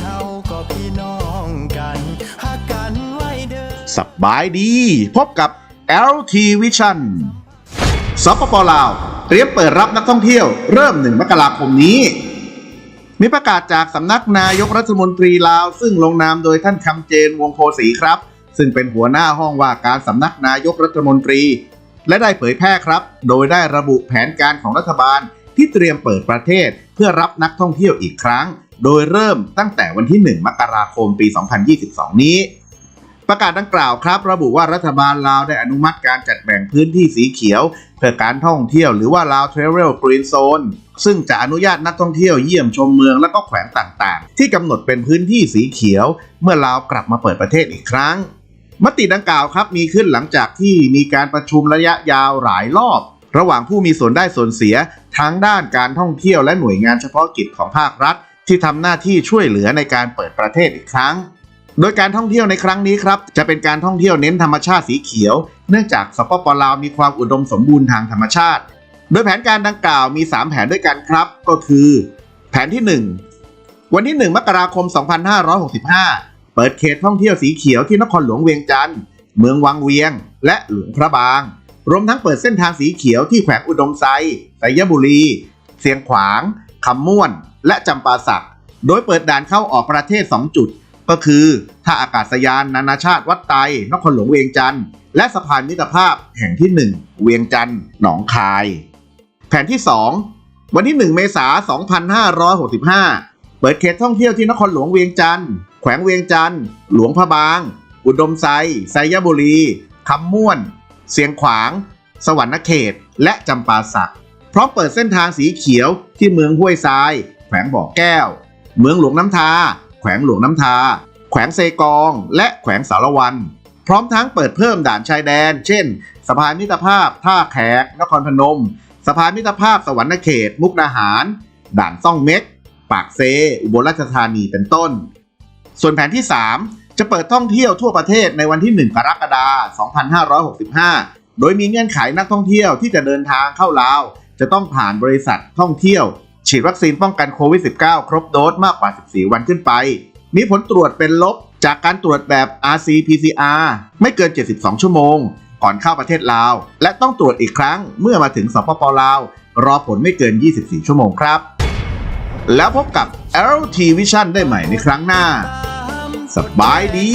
เฮาก็พี่น้องกันหักกันไว้เด้อสบายดี พบกับ LT Vision สปปลาว เตรียมเปิดรับนักท่องเที่ยวเริ่ม 1 มกราคมนี้ มีประกาศจากสำนักนายกรัฐมนตรีลาว ซึ่งลงนามโดยท่านคำเจนวงโพสีครับ ซึ่งเป็นหัวหน้าห้องว่าการสำนักนายกรัฐมนตรี และได้เผยแพร่ครับ โดยได้ระบุแผนการของรัฐบาลที่เตรียมเปิดประเทศเพื่อรับนักท่องเที่ยวอีกครั้ง โดยเริ่มตั้งแต่วันที่ 1 มกราคมปี 2022 นี้ ประกาศดังกล่าวครับ ระบุว่ารัฐบาลลาวได้อนุมัติการจัดแบ่งพื้นที่สีเขียว เพื่อการท่องเที่ยวหรือว่าลาวเทรเวลกรีนโซนซึ่งจะอนุญาตนักท่องเที่ยวเยี่ยมชมเมืองและก็แขวงต่างๆ ที่กำหนดเป็นพื้นที่สีเขียว เมื่อลาวกลับมาเปิดประเทศอีกครั้ง มติดังกล่าวครับมีขึ้นหลังจากที่มีการประชุมระยะยาวหลายรอบระหว่างผู้มีส่วนได้ส่วนเสียทั้งด้านการท่องเที่ยวและหน่วยงานเฉพาะกิจของภาครัฐ ที่ทำหน้าที่ช่วยเหลือในการเปิดประเทศอีกครั้ง โดยการท่องเที่ยวในครั้งนี้ครับ จะเป็นการท่องเที่ยวเน้นธรรมชาติสีเขียว เนื่องจากสปปลาวมีความอุดมสมบูรณ์ทางธรรมชาติ โดยแผนการดังกล่าวมี 3 แผนด้วยกันครับ ก็คือ แผนที่ 1 วันที่ 1 มกราคม 2565 เปิดเขตท่องเที่ยวสีเขียวที่นครหลวงเวียงจันทร์เมืองวังเวียง และหลวงพระบาง รวมทั้งเปิดเส้นทางสีเขียวที่แขวงอุดมไซไสยบุรี เสียงขวางคำม่วน และจำปาสัก โดยเปิดด่านเข้าออกประเทศ 2 จุด ก็คือท่าอากาศยานนานาชาติวัดไตนครหลวงเวียงจันทร์และสะพานมิตรภาพแห่งที่ 1 เวียงจันทร์หนองคาย แผนที่ 2 วันที่ 1 เมษายน2565 เปิดเขตท่องเที่ยวที่นครหลวงเวียงจันทร์แขวงเวียงจันทร์หลวงพระบาง อุดมไซไซยบุรีคำม่วน เสียงขวาง สวรรณเขต และจำปาสักพร้อมเปิดเส้นทางสีเขียวที่เมืองห้วยทราย แขวงบ่อแก้ว เมืองหลวงน้ำทา แขวงหลวงน้ำทา แขวงเซกอง และแขวงสารวัน พร้อมทั้งเปิดเพิ่มด่านชายแดน เช่น สะพานมิตรภาพท่าแขกนครพนม สะพานมิตรภาพสวรรณเขต มุกดาหาร ด่านซ่องเม็ก ปากเซ อุบลราชธานีเป็นต้น ส่วนแผนที่ 3 จะเปิดท่องเที่ยวทั่วประเทศในวันที่ 1 กรกฎาคม 2565 โดยมีเงื่อนไขนักท่องเที่ยวที่จะเดินทางเข้าลาวจะต้องผ่านบริษัทท่องเที่ยว ฉีดวัคซีนป้องกันโควิด -19 ครบโดสมากกว่า 14 วันขึ้นไป มีผลตรวจเป็นลบจากการตรวจแบบ RC-PCR ไม่เกิน 72 ชั่วโมง ก่อนเข้าประเทศลาว และต้องตรวจอีกครั้งเมื่อมาถึงสปปลาว รอผลไม่เกิน 24 ชั่วโมงครับ แล้วพบกับ LT Vision ได้ใหม่ในครั้งหน้า สบายดี